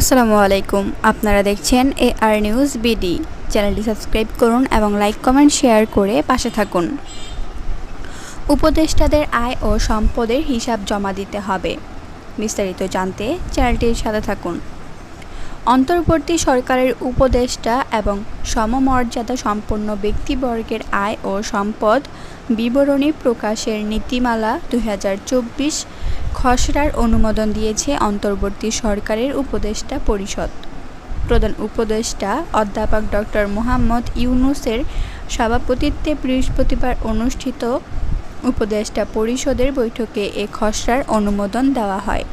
আসসালামু আলাইকুম। আপনারা দেখছেন এ আর নিউজ বিডি চ্যানেলটি সাবস্ক্রাইব করুন এবং লাইক, কমেন্ট, শেয়ার করে পাশে থাকুন। উপদেষ্টাদের আয় ও সম্পদের হিসাব জমা দিতে হবে। বিস্তারিত জানতে চ্যানেলটির সাথে থাকুন। অন্তর্বর্তী সরকারের উপদেষ্টা এবং সমমর্যাদা সম্পন্ন ব্যক্তিবর্গের আয় ও সম্পদ বিবরণী প্রকাশের নীতিমালা দু হাজার চব্বিশ খসড়ার অনুমোদন দিয়েছে অন্তর্বর্তী সরকারের উপদেষ্টা পরিষদ। প্রধান উপদেষ্টা অধ্যাপক ডক্টর মোহাম্মদ ইউনুসের সভাপতিত্বে বৃহস্পতিবার অনুষ্ঠিত উপদেষ্টা পরিষদের বৈঠকে এ খসড়ার অনুমোদন দেওয়া হয়।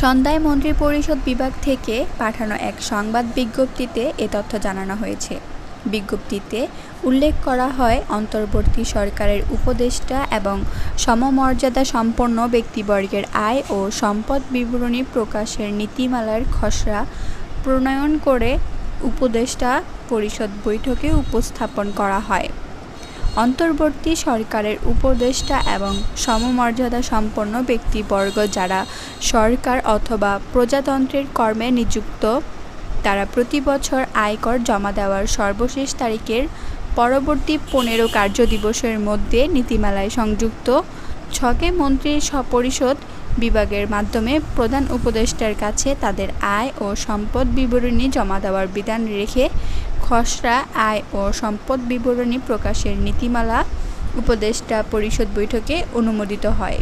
সন্ধ্যায় মন্ত্রিপরিষদ বিভাগ থেকে পাঠানো এক সংবাদ বিজ্ঞপ্তিতে এ তথ্য জানানো হয়েছে। বিজ্ঞপ্তিতে উল্লেখ করা হয় অন্তর্বর্তী সরকারের উপদেষ্টা এবং সমমর্যাদা সম্পন্ন ব্যক্তিবর্গের আয় ও সম্পদ বিবরণী প্রকাশের নীতিমালার খসড়া প্রণয়ন করে উপদেষ্টা পরিষদ বৈঠকে উপস্থাপন করা হয়। অন্তর্বর্তী সরকারের উপদেষ্টা এবং সমমর্যাদা সম্পন্ন ব্যক্তিবর্গ যারা সরকার অথবা প্রজাতন্ত্রের কর্মে নিযুক্ত, তারা প্রতি বছর আয়কর জমা দেওয়ার সর্বশেষ তারিখের পরবর্তী পনেরো কার্যদিবসের মধ্যে নীতিমালায় সংযুক্ত, ছকে মন্ত্রীর সপরিষদ বিভাগের মাধ্যমে প্রধান উপদেষ্টার কাছে তাদের আয় ও সম্পদ বিবরণী জমা দেওয়ার বিধান রেখে খসড়া আয় ও সম্পদ বিবরণী প্রকাশের নীতিমালা উপদেষ্টা পরিষদ বৈঠকে অনুমোদিত হয়।